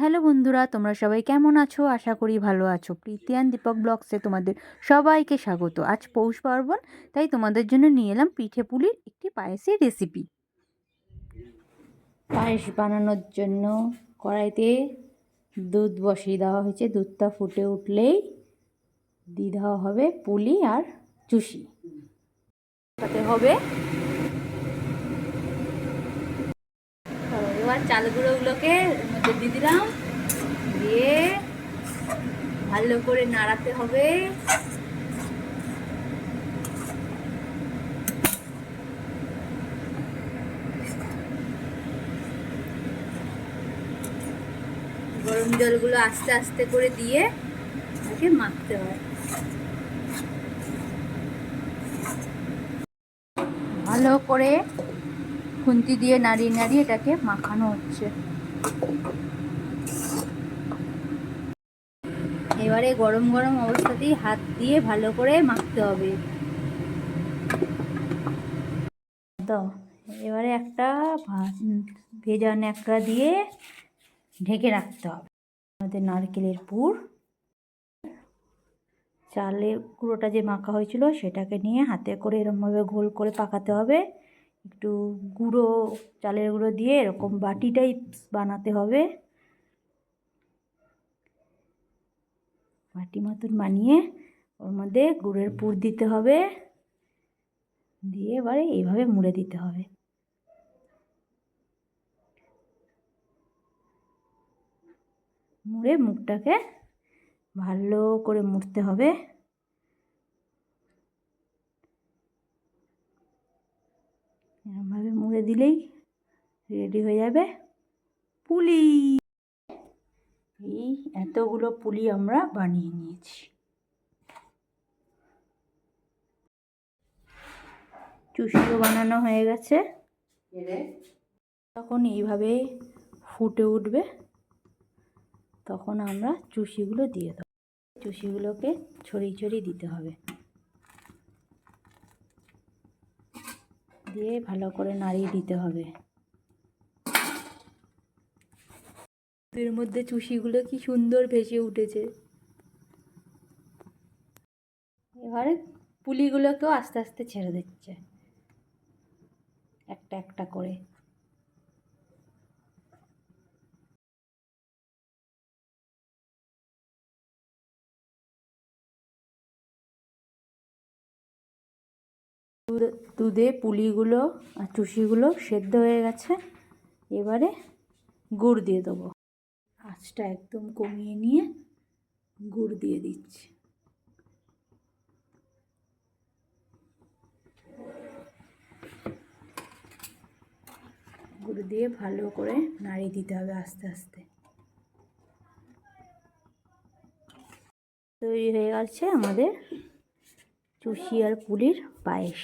Hello বন্ধুরা, তোমরা সবাই কেমন আছো? আশা করি ভালো আছো। প্রীতিয়ান দীপক ব্লগসে তোমাদের সবাইকে স্বাগত। আজ পৌষ পার্বণ, তাই তোমাদের জন্য নিয়ে এলাম পিঠে পুলির একটি পায়েসের রেসিপি পায়েস বানানোর জন্য কড়াইতে দুধ বসিয়ে দেওয়া হয়েছে। দুধটা ফুটে উঠলেই দিয়ে দেওয়া হবে পুলি আর চুষি। তাতে হবে এবার চাল গুঁড়োগুলোকে এর মধ্যে দিয়ে দিলাম। দিয়ে ভালো করে নাড়াতে হবে। গরম জলগুলো আস্তে আস্তে করে দিয়ে তাকে মাখতে হয় ভালো করে খুন্তি দিয়ে নাড়িয়ে নাড়িয়ে এটাকে মাখানো হচ্ছে। এবারে গরম গরম অবস্থাতেই হাত দিয়ে ভালো করে মাখতে হবে। তো এবারে একটা ভেজা ন্যাকড়া দিয়ে ঢেকে রাখতে হবে। আমাদের নারকেলের পুর। চালের গুঁড়োটা যে মাখা হয়েছিল সেটাকে নিয়ে হাতে করে এরকমভাবে গোল করে পাকাতে হবে। একটু গুঁড়ো, চালের গুঁড়ো দিয়ে এরকম বাটি টাইপস বানাতে হবে। বাটি মতন বানিয়ে ওর মধ্যে গুড়ের পুর দিতে হবে। দিয়ে এবারে এইভাবে মুড়ে দিতে হবে। মুড়ে মুখটাকে ভালো করে মুড়তে হবে। মুড়ে দিলেই রেডি হয়ে যাবে পুলি। এই এতগুলো পুলি আমরা বানিয়ে নিয়েছি। চুষিও বানানো হয়ে গেছে। তখন এইভাবে ফুটে উঠবে, তখন আমরা চুষিগুলো দিয়ে দেবো। চুষিগুলোকে ছড়িয়ে ছড়িয়ে দিতে হবে। দিয়ে ভালো করে নাড়িয়ে দিতে হবে। এর মধ্যে চুষিগুলো কি সুন্দর ভেসে উঠেছে। এবারে পুলিগুলোকেও আস্তে আস্তে ছেড়ে দিচ্ছে। একটা একটা করে। দুধে পুলিগুলো আর চুষিগুলো সেদ্ধ হয়ে গেছে। এবারে গুড় দিয়ে দেবো। আঁচটা একদম কমিয়ে নিয়ে গুড় দিয়ে দিচ্ছি। গুড় দিয়ে ভালো করে নাড়িয়ে দিতে হবে আস্তে আস্তে। তৈরি হয়ে গেছে আমাদের চুষি আর পুলির পায়েস।